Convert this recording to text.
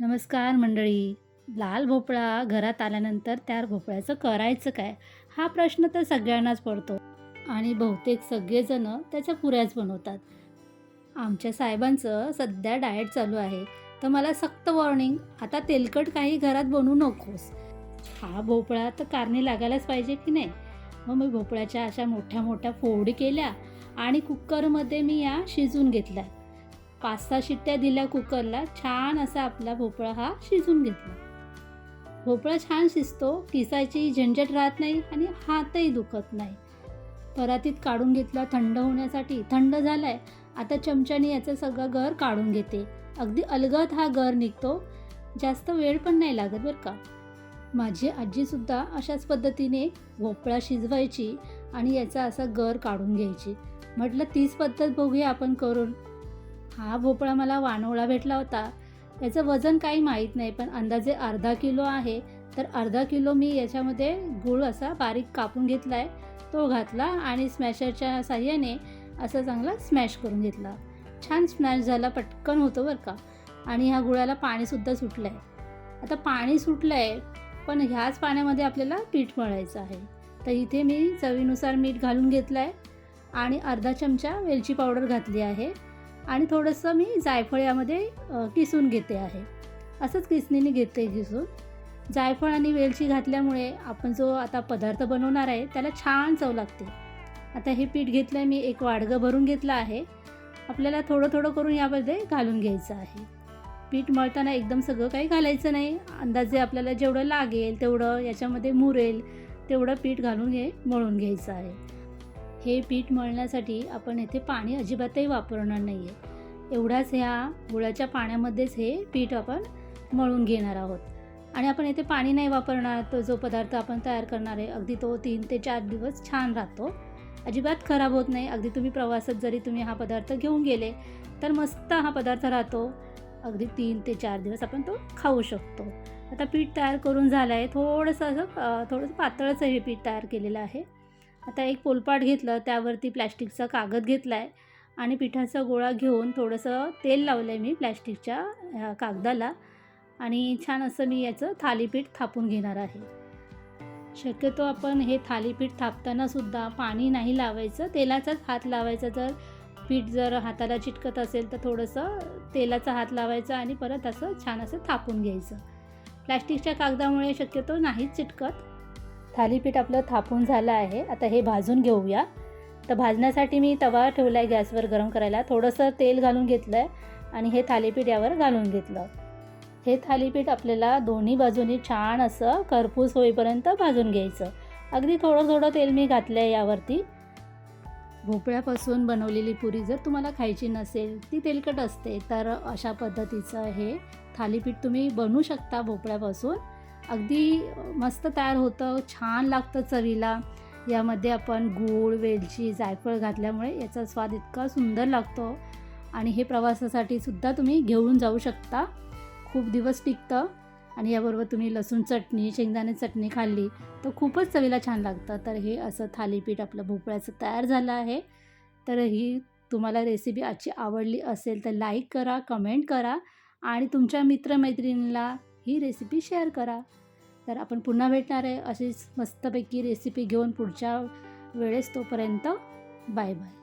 नमस्कार मंडळी. लाल भोपळा घरात आल्यानंतर त्या भोपळ्याचं करायचं काय? हा प्रश्न तर सगळ्यांनाच पडतो. आणि बहुतेक सगळेजणं त्याच्या पुऱ्याच बनवतात. आमच्या साहेबांचं सध्या डाएट चालू आहे. तर मला सक्त वॉर्निंग आता तेलकट काही घरात बनवू नकोस. हा भोपळा तर कारणी लागायलाच पाहिजे की नाही? मग मी भोपळ्याच्या अशा मोठ्या मोठ्या फोडी केल्या आणि कुकरमध्ये मी या शिजून घेतल्या. पाच सहा शिट्ट्या दिल्या कुकरला छान असा आपला भोपळा हा शिजून घेतला. भोपळा छान शिजतो किसायची झंझट राहत नाही आणि हातही दुखत नाही. परातीत काढून घेतला थंड होण्यासाठी. थंड झालाय आता चमच्याने याचं सगळं गर काढून घेते. अगदी अलगद हा गर निघतो. जास्त वेळ पण नाही लागत बरं का? माझी आजीसुद्धा अशाच पद्धतीने भोपळा शिजवायची आणि याचा असा गर काढून घ्यायची. म्हटलं तीच पद्धत बघूया आपण करून. हा भोपळा मला वानोळा भेटला होता. याचं वजन काही माहीत नाही पण अंदाजे अर्धा किलो आहे. तर अर्धा किलो मी याच्यामध्ये गूळ असा बारीक कापून घेतला आहे तो घातला आणि स्मॅशरच्या साह्याने असं चांगला स्मॅश करून घेतला. छान स्मॅश झाला पटकन होतो बरं का. आणि ह्या गुळाला पाणीसुद्धा सुटलं आहे आता पाणी सुटलं आहे पण ह्याच पाण्यामध्ये आपल्याला पीठ मळायचं आहे. तर इथे मी चवीनुसार मीठ घालून घेतलं आहे आणि अर्धा चमचा वेलची पावडर घातली आहे. आणि थोडंसं मी जायफळ यामध्ये किसून घेते आहे. असंच किसणीने घेते किसून. जायफळ आणि वेलची घातल्यामुळे आपण जो आता पदार्थ बनवणार आहे त्याला छान चव लागते. आता हे पीठ घेतलं आहे मी एक वाडगं भरून घेतलं आहे. आपल्याला थोडं थोडं करून यामध्ये घालून घ्यायचं आहे. पीठ मळताना एकदम सगळं काही घालायचं नाही. अंदाजे आपल्याला जेवढं लागेल तेवढं याच्यामध्ये मुरेल तेवढं पीठ घालून हे मळून घ्यायचं आहे. हे पीठ मळण्यासाठी आपण येथे पाणी अजिबातही वापरणार नाही आहे एवढ्याच ह्या गुळाच्या पाण्यामध्येच हे पीठ आपण मळून घेणार आहोत. आणि आपण येथे पाणी नाही वापरणार तो जो पदार्थ आपण तयार करणार आहे अगदी तो तीन ते चार दिवस छान राहतो. अजिबात खराब होत नाही. अगदी तुम्ही प्रवासात जरी तुम्ही हा पदार्थ घेऊन गेले तर मस्त हा पदार्थ राहतो. अगदी तीन ते चार दिवस आपण तो खाऊ शकतो. आता पीठ तयार करून झालं आहे थोडंसं असं थोडंसं पातळचं हे पीठ तयार केलेलं आहे. आता एक पोलपाट घेतलं त्यावरती प्लॅस्टिकचा कागद घेतला आहे आणि पिठाचा गोळा घेऊन थोडंसं तेल लावलं आहे मी प्लॅस्टिकच्या कागदाला आणि छान असं मी याचं थालीपीठ थापून घेणार आहे. शक्यतो आपण हे थालीपीठ थापतानासुद्धा पाणी नाही लावायचं तेलाचाच हात लावायचा. जर पीठ जर हाताला चिटकत असेल तर थोडंसं तेलाचा हात लावायचा आणि परत असं छान असं थापून घ्यायचं. प्लॅस्टिकच्या कागदामुळे शक्यतो नाहीच चिटकत. थालीपीठ आपलं थापून झालं आहे. आता हे भाजून घेऊया. तर भाजण्यासाठी मी तवा ठेवला आहे गॅसवर गरम करायला. थोडंसं तेल घालून घेतलं आहे आणि हे थालीपीठ यावर घालून घेतलं. हे थालीपीठ आपल्याला दोन्ही बाजूनी छान असं करपूस होईपर्यंत भाजून घ्यायचं. अगदी थोडं थोडं तेल मी घातलं आहे यावरती. भोपळ्यापासून बनवलेली पुरी जर तुम्हाला खायची नसेल ती तेलकट असते तर अशा पद्धतीचं हे थालीपीठ तुम्ही बनवू शकता भोपळ्यापासून. अगदी मस्त तयार होतं. छान लागतं चवीला. यामध्ये आपण गूळ वेलची जायफळ घातल्यामुळे याचा स्वाद इतका सुंदर लागतो. आणि हे प्रवासासाठी सुद्धा तुम्ही घेऊन जाऊ शकता. खूप दिवस टिकतं. आणि याबरोबर तुम्ही लसूण चटणी शेंगदाणे चटणी खाल्ली तर खूपच चवीला छान लागतं. तर हे असं थालीपीठ आपलं भोपळ्याचं तयार झालं आहे. तर ही तुम्हाला रेसिपी आजची आवडली असेल तर लाईक करा कमेंट करा. आणि तुमच्या मित्रमैत्रिणीला ही रेसिपी शेअर करा. तर आपण पुन्हा भेटणार आहे अशीच मस्तपैकी रेसिपी घेऊन पुढच्या वेळेस तोपर्यंत बाय बाय